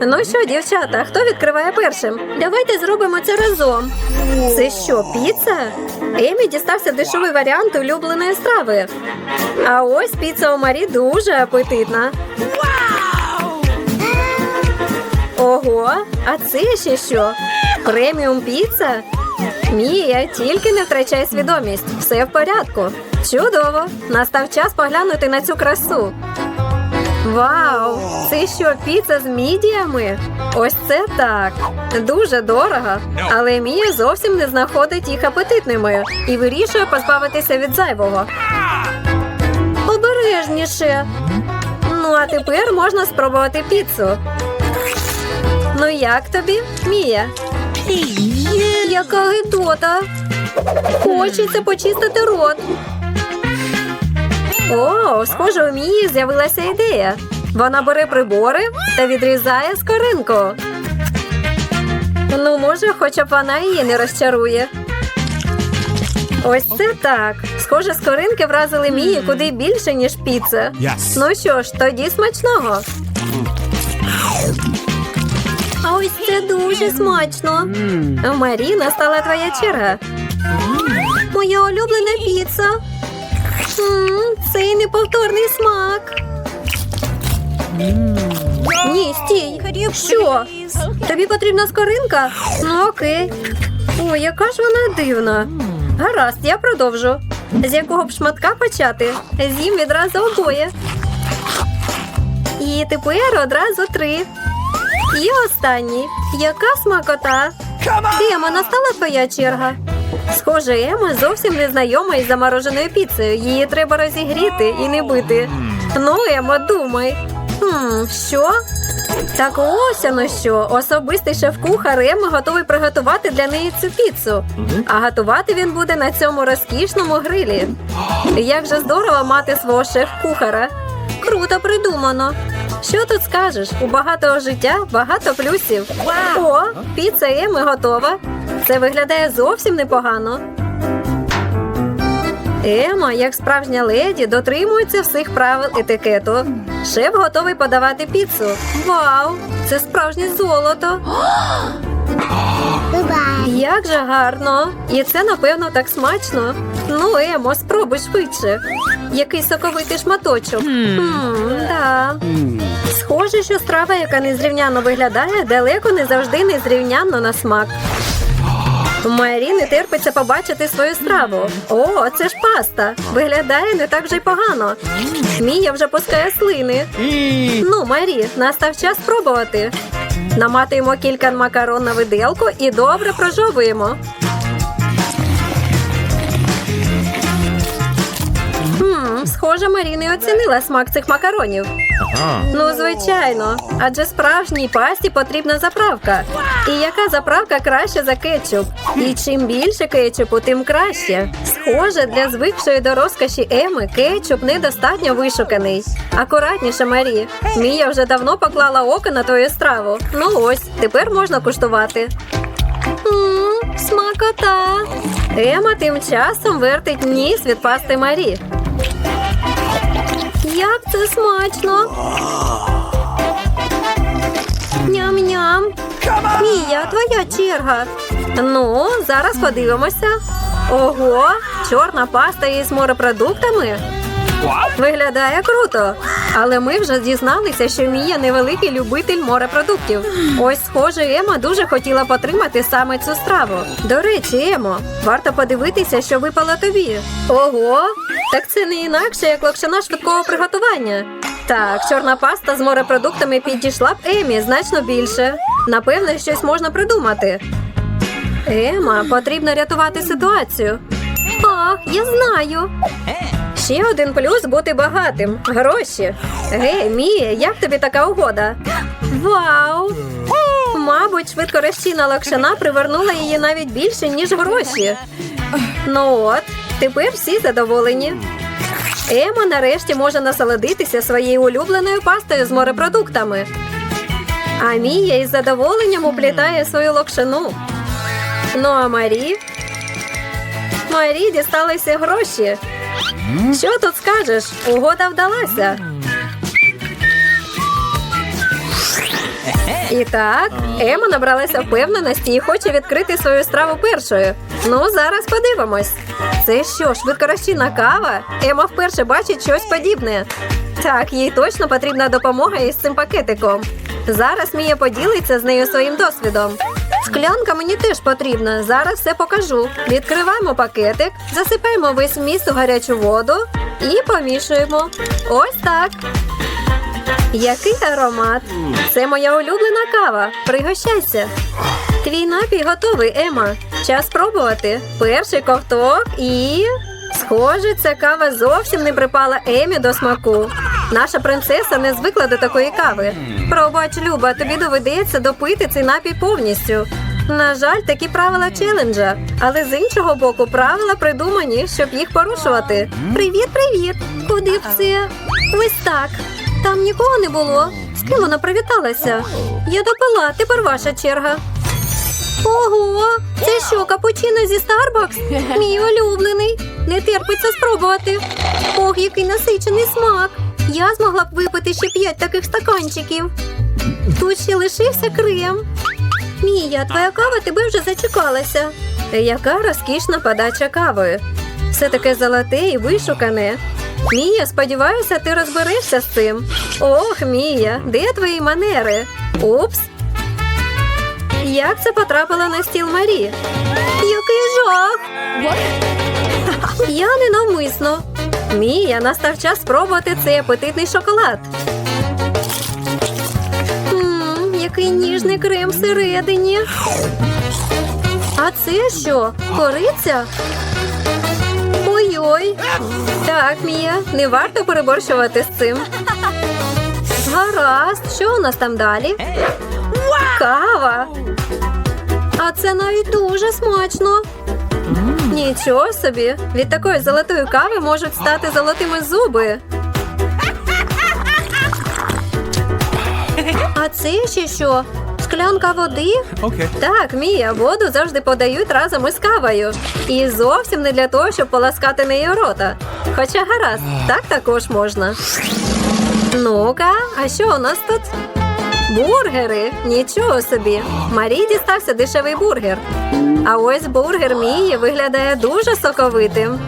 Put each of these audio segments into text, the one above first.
Ну що, дівчата, хто відкриває першим? Давайте зробимо це разом. Це що, піца? Емі дістався дешевий варіант улюбленої страви. А ось піца у Марі дуже апетитна. Ого, а це ще що? Преміум піца? Мія, тільки не втрачай свідомість. Все в порядку. Чудово! Настав час поглянути на цю красу. Вау! Це що, піца з мідіями? Ось це так. Дуже дорого. Але Мія зовсім не знаходить їх апетитними і вирішує позбавитися від зайвого. Обережніше. Ну, а тепер можна спробувати піцу. Ну як тобі, Мія? Яка гидота. Хочеться почистити рот. О, схоже, у Мії з'явилася ідея. Вона бере прибори та відрізає скоринку. Ну, може, хоча б вона її не розчарує. Ось це так. Схоже, скоринки вразили Мії куди більше, ніж піца. Yes. Ну що ж, тоді смачного. А ось це дуже смачно. Марі, настала твоя черга. Моя улюблена піца. Цей неповторний смак. Ні, стій. Що? Тобі потрібна скоринка? Ну окей. О, яка ж вона дивна. Гаразд, я продовжу. З якого б шматка почати? З'їм відразу обоє. І тепер одразу три. І останній. Яка смакота? Ема, настала твоя черга. Схоже, Ема зовсім не знайома із замороженою піцею. Її треба розігріти і не бити. Ну, Емо, думай. Хм, що? Так ось воно що. Особистий шеф-кухар Ема готовий приготувати для неї цю піцу. А готувати він буде на цьому розкішному грилі. Як же здорово мати свого шеф-кухара. Круто придумано. Що тут скажеш? У багатого життя багато плюсів. О, піца Еми готова. Це виглядає зовсім непогано. Ема, як справжня леді, дотримується всіх правил етикету. Шеф готовий подавати піцу. Вау! Це справжнє золото. Як же гарно! І це, напевно, так смачно. Ну, Емо, спробуй швидше. Який соковитий шматочок. Да. Схоже, що страва, яка незрівняно виглядає, далеко не завжди незрівнянно на смак. Марі не терпиться побачити свою страву. О, це ж паста. Виглядає не так вже й погано. Мія вже пускає слини. Ну, Марі, настав час спробувати. Наматуємо кілька макарон на виделку і добре прожовуємо. Хм, схоже, Марі не оцінила смак цих макаронів. Ну, звичайно, адже справжній пасті потрібна заправка. І яка заправка краще за кетчуп? І чим більше кетчупу, тим краще. Схоже, для звикшої до розкоші Еми кетчуп недостатньо вишуканий. Акуратніше, Марі. Мія вже давно поклала око на твою страву. Ну ось, тепер можна куштувати. Мм, смакота. Ема тим часом вертить ніс від пасти Марі. Як це смачно! Ням-ням. Мія, твоя черга. Ну, зараз подивимося. Ого, чорна паста із морепродуктами. Виглядає круто. Але ми вже дізналися, що Мія невеликий любитель морепродуктів. Ось, схоже, Ема дуже хотіла потримати саме цю страву. До речі, Емо, варто подивитися, що випало тобі. Ого, так це не інакше, як локшина швидкого приготування. Так, чорна паста з морепродуктами підійшла б Емі значно більше. Напевно, щось можна придумати. Ема, потрібно рятувати ситуацію. Ах, я знаю. Ще один плюс бути багатим. Гроші. Гей, Мія, як тобі така угода? Вау! Мабуть, швидко розчинна лакшина привернула її навіть більше, ніж гроші. Ну от, тепер всі задоволені. Ема нарешті може насолодитися своєю улюбленою пастою з морепродуктами. А Мія із задоволенням уплітає свою локшину. Ну а Марі? Марі дісталися гроші. Що тут скажеш? Угода вдалася. І так, Ема набралася впевненості і хоче відкрити свою страву першою. Ну, зараз подивимось. Це що, швидкорозчинна кава? Ема вперше бачить щось подібне. Так, їй точно потрібна допомога із цим пакетиком. Зараз Мія поділиться з нею своїм досвідом. Склянка мені теж потрібна. Зараз все покажу. Відкриваємо пакетик, засипаємо весь вміст у гарячу воду і помішуємо. Ось так. Який аромат! Це моя улюблена кава. Пригощайся. Твій напій готовий, Ема. Час пробувати. Перший ковток і. Схоже, ця кава зовсім не припала Емі до смаку. Наша принцеса не звикла до такої кави. Пробач, Люба, тобі доведеться допити цей напій повністю. На жаль, такі правила челенджа, але з іншого боку, правила придумані, щоб їх порушувати. Привіт, привіт! Куди б це? Ось так. Там нікого не було. З ким вона привіталася? Я допила, тепер ваша черга. Ого, це що, капучино зі Starbucks? Мій улюблений. Не терпиться спробувати. Ох, який насичений смак. Я змогла б випити ще п'ять таких стаканчиків. Тут ще лишився крем. Мія, твоя кава тебе вже зачекалася. Яка розкішна подача кави. Все таке золоте і вишукане. Мія, сподіваюся, ти розберешся з цим. Ох, Мія, де твої манери? Упс. Як це потрапило на стіл Марі? Який жах! Я ненавмисно. Мія, настав час спробувати цей апетитний шоколад. Ммм, який ніжний крем всередині. А це що? Кориця? Ой-ой. Так, Мія, не варто переборщувати з цим. Гаразд, що у нас там далі? Кава. А це навіть дуже смачно. Нічого собі. Від такої золотої кави можуть стати золотими зуби. А це ще що? Склянка води? Okay. Так, Мія, воду завжди подають разом із кавою. І зовсім не для того, щоб поласкати нею рота. Хоча гаразд, так також можна. Ну-ка, а що у нас тут? Бургери. Нічого собі. Марії дістався дешевий бургер. А ось бургер Мії виглядає дуже соковитим.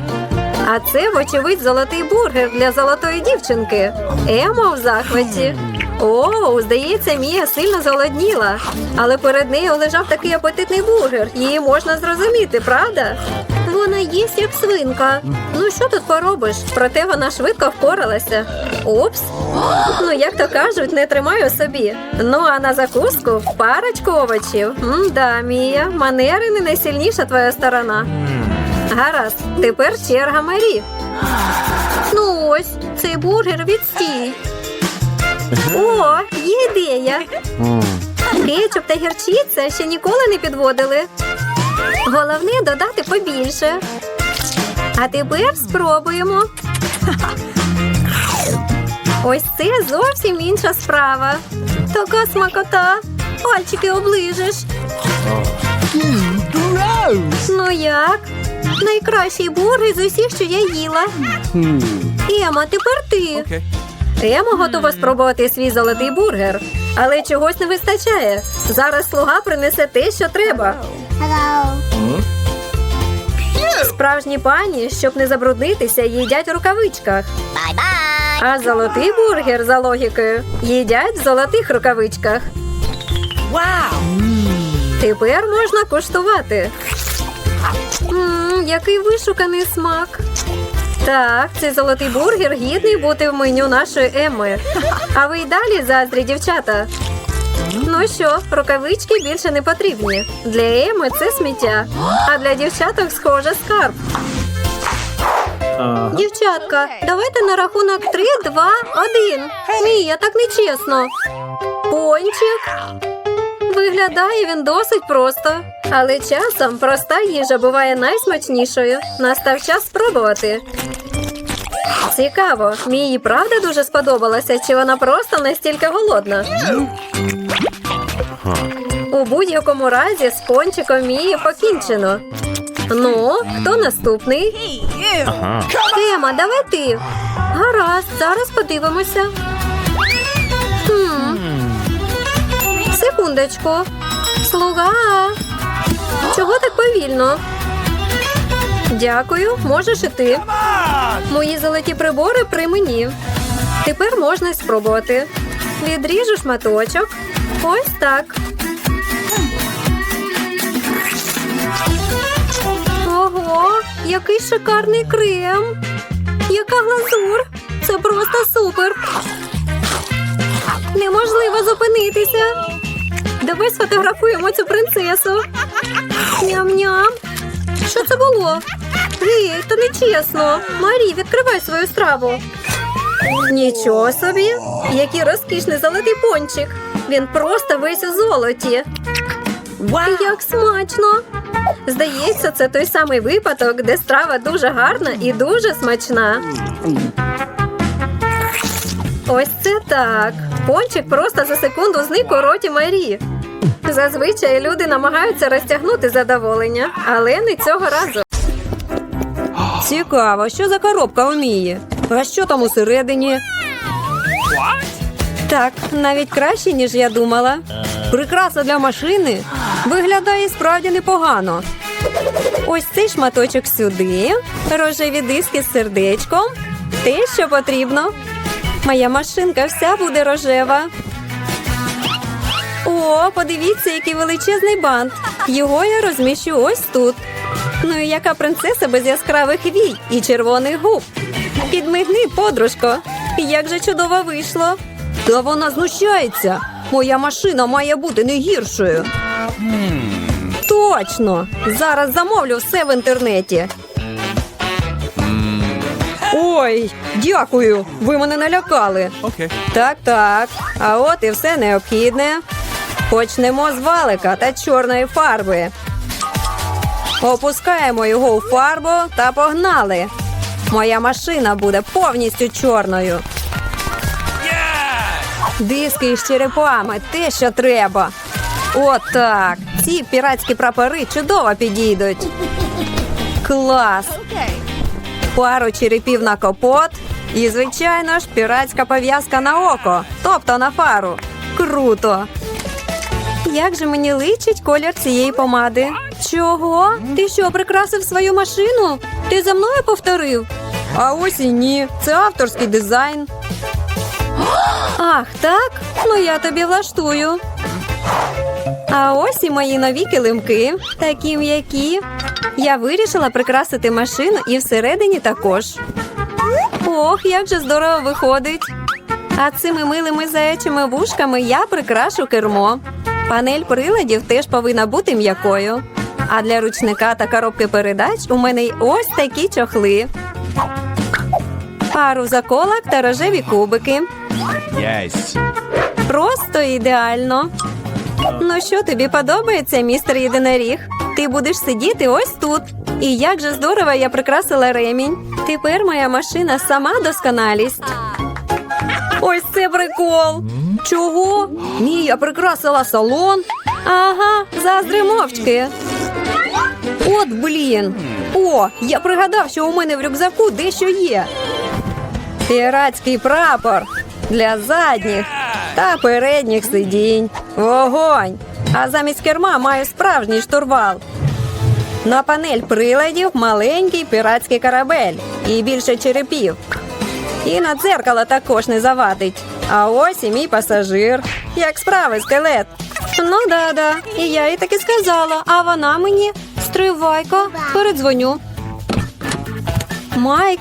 А це, вочевидь, золотий бургер для золотої дівчинки. Емо в захваті. О, здається, Мія сильно зголодніла. Але перед нею лежав такий апетитний бургер. Її можна зрозуміти, правда? Вона їсть як свинка. Ну що тут поробиш? Проте вона швидко впоралася. Упс. Ну, як то кажуть, не тримаю собі. Ну а на закуску парочку овочів. М-да, Мія, манери не найсильніша твоя сторона. Гаразд, тепер черга Марі. Ну ось, цей бургер відстій. О, є ідея. Кетчуп та гірчиця ще ніколи не підводили. Головне додати побільше. А тепер спробуємо. Ось це зовсім інша справа. Така смакота. Пальчики оближеш. Ну як? Найкращий бургер з усіх, що я їла. Ема, тепер ти. Ема готова спробувати свій золотий бургер, але чогось не вистачає. Зараз слуга принесе те, що треба. Справжні пані, щоб не забруднитися, їдять у рукавичках. Bye-bye. А золотий бургер за логікою їдять в золотих рукавичках. Тепер можна куштувати. Мм, який вишуканий смак. Так, цей золотий бургер гідний бути в меню нашої Емми. А ви й далі заздрі, дівчата. Ну що, рукавички більше не потрібні. Для Еми це сміття, а для дівчаток схоже скарб. Дівчатка, давайте на рахунок 3, 2, 1. Мія, так нечесно. Пончик. Виглядає він досить просто. Але часом проста їжа буває найсмачнішою. Настав час спробувати. Цікаво, Мії правда дуже сподобалася, чи вона просто настільки голодна? У будь-якому разі з пончиком Мії покінчено. Ну, хто наступний? Ема, давай ти. Гаразд, зараз подивимося. Хм. секундочку. Слуга. Чого так повільно? Дякую, можеш і ти. Мої золоті прибори при мені. Тепер можна спробувати. Відріжу шматочок. Ось так. Ого, який шикарний крем. Яка глазур. Це просто супер. Неможливо зупинитися. Давай сфотографуємо цю принцесу. Ням-ням. Що це було? Гей, то не чесно. Марі, відкривай свою страву. Нічого собі, який розкішний золотий пончик. Він просто весь у золоті. Як смачно! Здається, це той самий випадок, де страва дуже гарна і дуже смачна. Ось це так. Пончик просто за секунду зник у роті Марі. Зазвичай люди намагаються розтягнути задоволення, але не цього разу. Цікаво, що за коробка вміє? А що там усередині? Так, навіть краще, ніж я думала. Прикраса для машини виглядає справді непогано. Ось цей шматочок сюди, рожеві диски з сердечком. Те, що потрібно. Моя машинка вся буде рожева. О, подивіться, який величезний бант. Його я розміщу ось тут. Ну і яка принцеса без яскравих вій і червоних губ. Підмигни, подружко. Як же чудово вийшло. Та вона знущається. Моя машина має бути не гіршою. Точно! Зараз замовлю все в інтернеті. Ой, дякую. Ви мене налякали. Okay. Так, так. А от і все необхідне. Почнемо з валика та чорної фарби. Опускаємо його у фарбу та погнали. Моя машина буде повністю чорною. Диски із черепами те, що треба. От так. Ці піратські прапори чудово підійдуть. Клас! Пару черепів на капот і, звичайно ж, піратська пов'язка на око, тобто на фару. Круто! Як же мені личить колір цієї помади? Чого? Ти що, прикрасив свою машину? Ти за мною повторив? А ось і ні. Це авторський дизайн. Ах, так? Ну я тобі влаштую. А ось і мої нові килимки, такі м'які. Я вирішила прикрасити машину і всередині також. Ох, як же здорово виходить. А цими милими заячими вушками я прикрашу кермо. Панель приладів теж повинна бути м'якою. А для ручника та коробки передач у мене й ось такі чохли. Пару заколок та рожеві кубики. Yes. Просто ідеально. Ну що тобі подобається, містер єдиноріг? Ти будеш сидіти ось тут. І як же здорово я прикрасила ремінь. Тепер моя машина сама досконалість. Ось це прикол. Чого? Ні, я прикрасила салон. Ага, заздри мовчки. От блін. О, я пригадав, що у мене в рюкзаку дещо є. Піратський прапор для задніх та передніх сидінь. Вогонь. А замість керма маю справжній штурвал. На панель приладів маленький піратський корабель і більше черепів. І на дзеркало також не завадить. А ось і мій пасажир. Як справи, скелет. Ну да-да. І я їй таки сказала, а вона мені стривайка, передзвоню. Майк,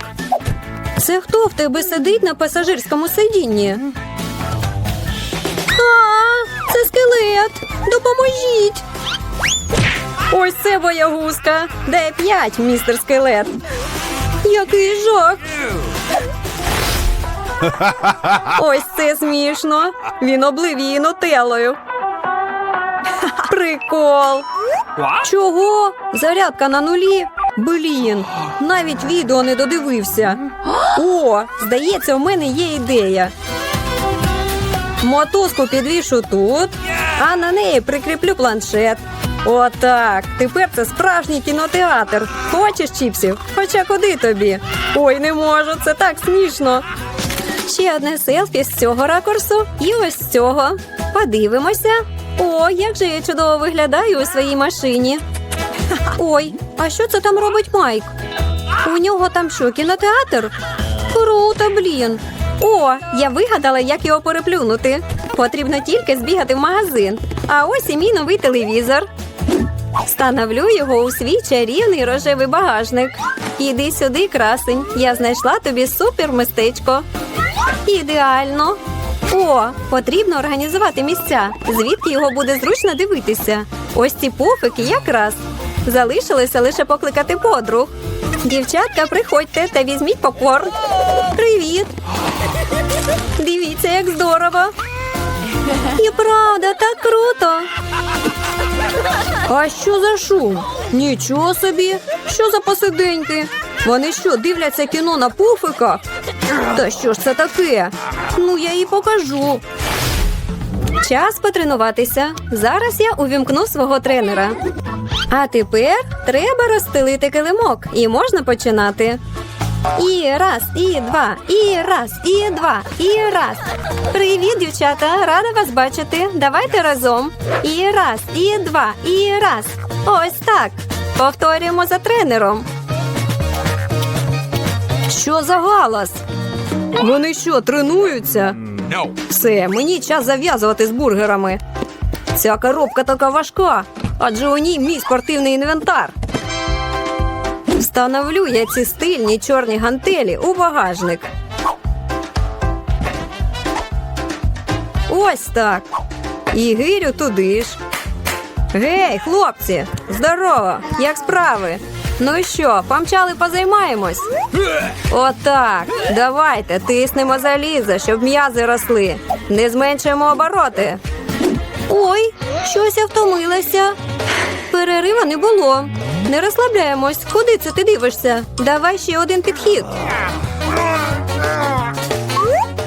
це хто в тебе сидить на пасажирському сидінні? А, це скелет. Допоможіть. Ось це боягузка. Де п'ять, містер скелет. Який жах. Ось це смішно. Він облив її нутеллою. Прикол. Чого? Зарядка на нулі? Блін, навіть відео не додивився. О, здається, у мене є ідея. Мотузку підвішу тут, а на неї прикріплю планшет. Отак. Тепер це справжній кінотеатр. Хочеш чіпсів? Хоча куди тобі? Ой, не можу, це так смішно. Ще одне селфі з цього ракурсу і ось з цього. Подивимося. О, як же я чудово виглядаю у своїй машині. Ой, а що це там робить Майк? У нього там що, кінотеатр? Круто, блін. О, я вигадала, як його переплюнути. Потрібно тільки збігати в магазин. А ось і мій новий телевізор. Встановлю його у свій чарівний рожевий багажник. Іди сюди, красень. Я знайшла тобі супер мистечко. Ідеально. О, потрібно організувати місця, звідки його буде зручно дивитися. Ось ці пуфики якраз. Залишилося лише покликати подруг. Дівчатка, приходьте та візьміть попкорн. Привіт! Дивіться, як здорово. І правда, так круто. А що за шум? Нічого собі. Що за посиденьки? Вони що, дивляться кіно на пуфиках? Та що ж це таке? Ну, я їй покажу. Час потренуватися. Зараз я увімкну свого тренера. А тепер треба розстелити килимок, і можна починати. І раз, і два, і раз, і два, і раз. Привіт, дівчата! Рада вас бачити. Давайте разом. І раз, і два, і раз. Ось так. Повторюємо за тренером. Що за галас? Вони що, тренуються? No. Все, мені час зав'язувати з бургерами. Ця коробка така важка, адже у ній мій спортивний інвентар. Встановлю я ці стильні чорні гантелі у багажник. Ось так. І гирю туди ж. Гей, хлопці! Здорово! Як справи? Ну що, помчали позаймаємось? Отак. Давайте тиснемо залізо, щоб м'язи росли. Не зменшуємо обороти. Ой, щось я втомилася. Перерива не було. Не розслабляємось. Куди це ти дивишся? Давай ще один підхід.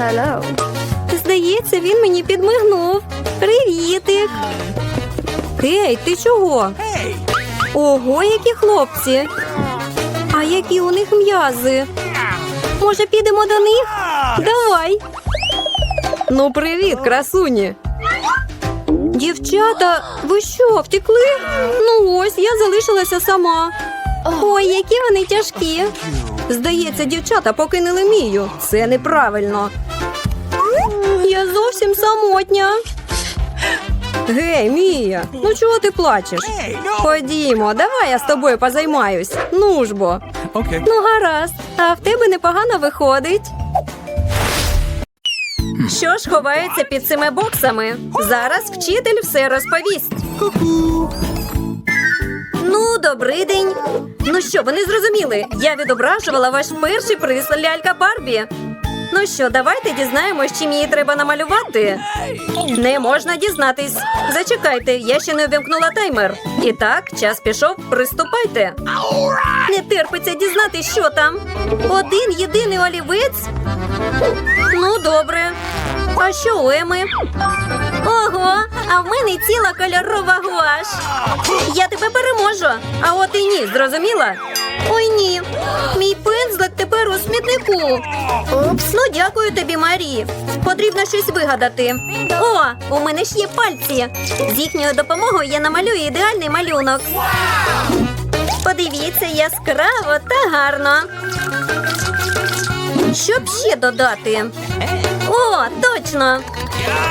Hello. Здається, він мені підмигнув. Привітик. Гей, ти чого? Ого, які хлопці. А які у них м'язи? Може, підемо до них? Давай. Ну, привіт, красуні. Дівчата, ви що, втекли? Ну ось, я залишилася сама. Ой, які вони тяжкі. Здається, дівчата покинули мію. Це неправильно. Я зовсім самотня. Гей, Мія, ну чого ти плачеш? Ходімо, давай я з тобою позаймаюсь. Ну ж бо. Okay. Ну, гаразд, а в тебе непогано виходить. Що ж ховається під цими боксами? Зараз вчитель все розповість. Ну, добрий день. Ну що, вони зрозуміли? Я відображувала ваш перший приз лялька Барбі. Ну що, давайте дізнаємось, чим її треба намалювати. Не можна дізнатись. Зачекайте, я ще не увімкнула таймер. І так, час пішов, приступайте. Не терпиться дізнатись, що там. Один єдиний олівець. Ну, добре. А що у Еми? Ого, а в мене ціла кольорова гуаш. Я тебе переможу. А от і ні, зрозуміла? Ой ні. Мій пензлик тепер у смітнику. Упс, ну дякую тобі, Марі. Потрібно щось вигадати. О, у мене ж є пальці. З їхньою допомогою я намалюю ідеальний малюнок. Подивіться, яскраво та гарно. Щоб ще додати. О, точно.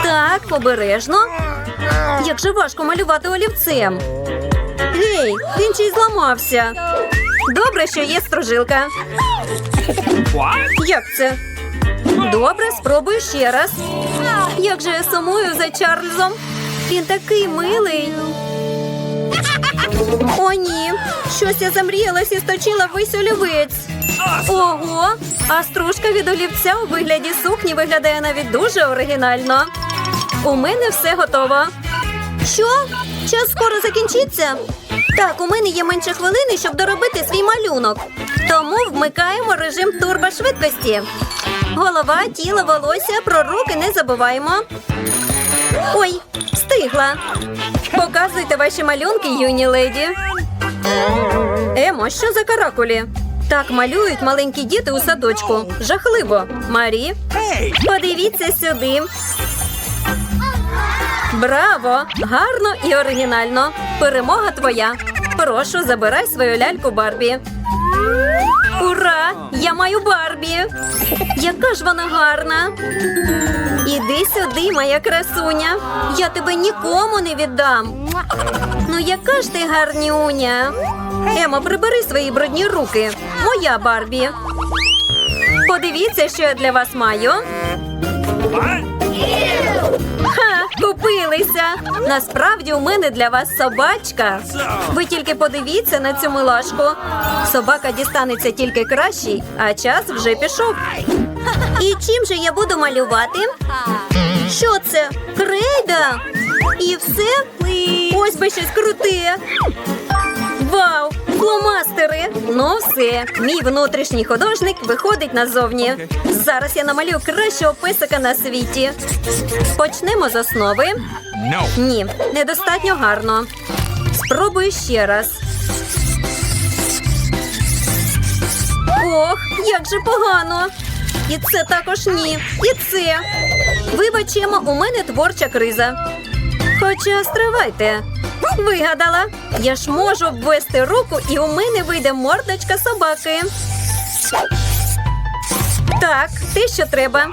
Так, обережно. Як же важко малювати олівцем. Гей, він ще й зламався. Добре, що є стружилка. Як це? Добре, спробую ще раз. Як же я сумую за Чарльзом? Він такий милий. О, ні. Щось я замріялась і сточила весь олівець. Ого, а стружка від олівця у вигляді сукні виглядає навіть дуже оригінально. У мене все готово. Що? Час скоро закінчиться? Так, у мене є менше хвилини, щоб доробити свій малюнок. Тому вмикаємо режим турбошвидкості. Голова, тіло, волосся, про руки не забуваємо. Ой, встигла. Показуйте ваші малюнки, юні леді. Емо, що за каракулі? Так малюють маленькі діти у садочку. Жахливо. Марі, подивіться сюди. Браво! Гарно і оригінально. Перемога твоя. Прошу, забирай свою ляльку Барбі. Ура! Я маю Барбі! Яка ж вона гарна! Іди сюди, моя красуня. Я тебе нікому не віддам. Ну яка ж ти гарнюня? Ема, прибери свої брудні руки. Моя Барбі. Подивіться, що я для вас маю. Ха, купилися. Насправді у мене для вас собачка. Ви тільки подивіться на цю милашку. Собака дістанеться тільки кращий, а час вже пішов. І чим же я буду малювати? Що це? Крейда? І все? Ось би щось круте. Вау! Фломастери! Ну все, мій внутрішній художник виходить назовні. Зараз я намалюю кращого песика на світі. Почнемо з основи. Ні, недостатньо гарно. Спробую ще раз. Ох, як же погано. І це також ні. І це. Вибачимо, у мене творча криза. Хоча стривайте. Вигадала. Я ж можу обвести руку, і у мене вийде мордочка собаки. Так, те, що треба.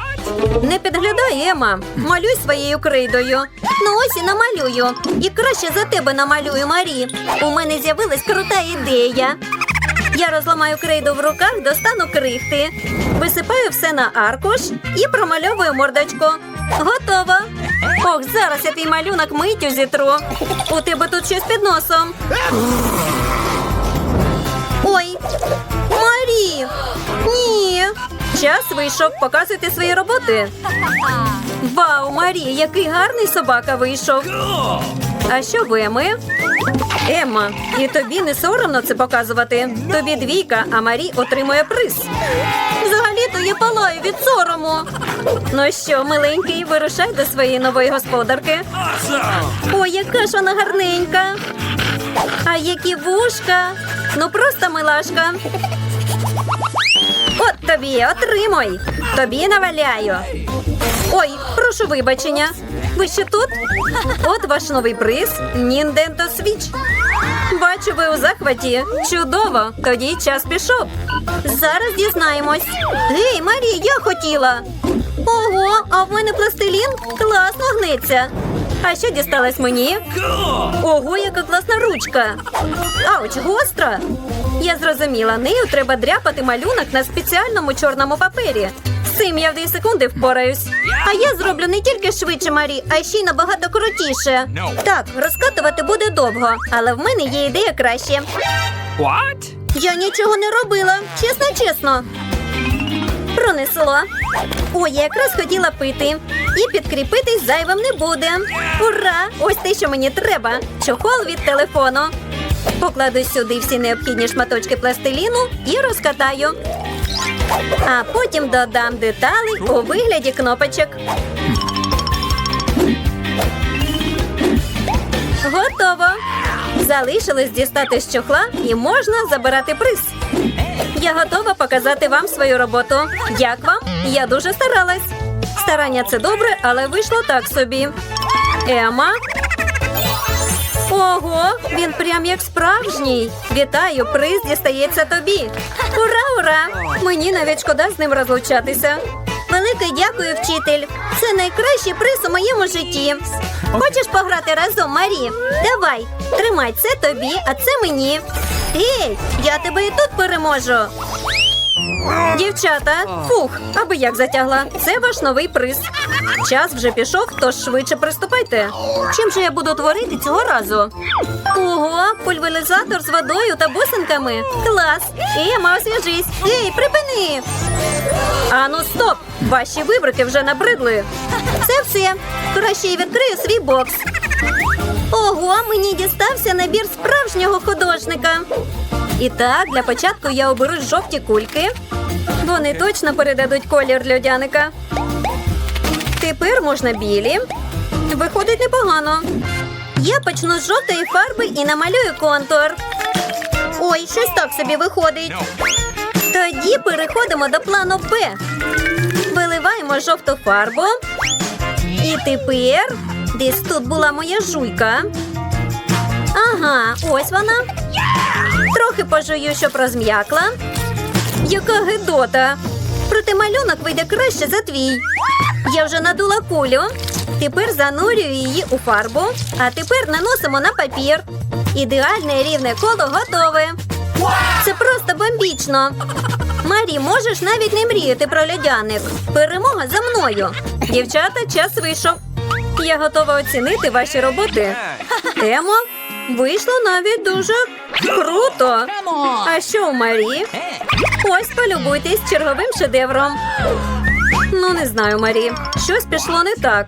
Не підглядай, Ема. Малюй своєю крейдою. Ну ось і намалюю. І краще за тебе намалюю, Марі. У мене з'явилась крута ідея. Я розламаю крейду в руках, достану крихти, висипаю все на аркуш і промальовую мордочку. Готово. Ох, зараз я твій малюнок миттю зітру. У тебе тут щось під носом. Ой, Марі! Ні. Час вийшов. Показуйте свої роботи. Вау, Марі, який гарний собака вийшов. А що ви, Еми? Емма, і тобі не соромно це показувати. Тобі двійка, а Марі отримує приз. Взагалі-то я палаю від сорому. Ну що, миленький, вирушай до своєї нової господарки. Ой, яка ж вона гарненька. А які вушка. Ну просто милашка. От тобі, отримуй. Тобі наваляю. Ой, прошу вибачення. Ви ще тут? От ваш новий приз Nintendo Switch. Бачу, ви у захваті. Чудово. Тоді час пішов. Зараз дізнаємось. Гей, Марі, я хотіла. Ого, а в мене пластилін класно гнеться. А що дісталось мені? Ого, яка класна ручка. Ауч, гостра. Я зрозуміла, нею треба дряпати малюнок на спеціальному чорному папері. З цим я в дві секунди впораюсь. А я зроблю не тільки швидше, Марі, а ще й набагато крутіше. No. Так, розкатувати буде довго, але в мене є ідея краще. What? Я нічого не робила, чесно, чесно. Пронесло. Ой, я якраз хотіла пити. І підкріпитись зайвим не буде. Ура! Ось те, що мені треба. Чохол від телефону. Покладу сюди всі необхідні шматочки пластиліну і розкатаю. А потім додам деталі у вигляді кнопочок. Готово. Залишилось дістати з чохла і можна забирати приз. Я готова показати вам свою роботу. Як вам? Я дуже старалась. Старання це добре, але вийшло так собі. Ема. Ого, він прям як справжній. Вітаю, приз дістається тобі. Ура, ура! Мені навіть шкода з ним розлучатися. Велике дякую, вчитель. Це найкращий приз у моєму житті. Хочеш пограти разом, Марі? Давай, тримай це тобі, а це мені. Ей, я тебе і тут переможу. Дівчата, фух, аби як затягла. Це ваш новий приз. Час вже пішов, тож швидше приступайте. Чим же я буду творити цього разу? Ого, пульверизатор з водою та бусинками. Клас! Ема, освіжись. Ей, припини! Ану, стоп! Ваші вибрики вже набридли. Це все. Краще я відкрию свій бокс. Ого, мені дістався набір справжнього художника. І так, для початку я оберу жовті кульки. Вони точно передадуть колір льодяника. Тепер можна білі. Виходить непогано. Я почну з жовтої фарби і намалюю контур. Ой, щось так собі виходить. Тоді переходимо до плану Б. Виливаємо жовту фарбу. І тепер Десь тут була моя жуйка. Ага, ось вона. Трохи пожую, щоб розм'якла. Яка гидота. Проте малюнок вийде краще за твій. Я вже надула кулю. Тепер занурюю її у фарбу, а тепер наносимо на папір. Ідеальне рівне коло готове. Це просто бомбічно. Марі, можеш навіть не мріяти про льодяник. Перемога за мною. Дівчата, час вийшов. Я готова оцінити ваші роботи. Емо, вийшло навіть дуже круто. А що у Марі? Ось полюбуйтесь черговим шедевром. Ну, не знаю, Марі. Щось пішло не так.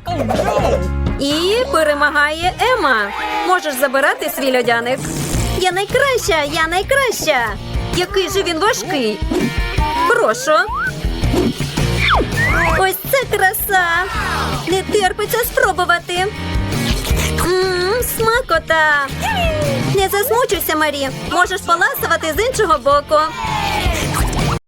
І перемагає Ема. Можеш забирати свій льодяник. Я найкраща, я найкраща. Який же він важкий. Прошу. Ось це краса. Не терпиться спробувати. Мм, смакота. Не засмучуйся, Марі. Можеш поласувати з іншого боку.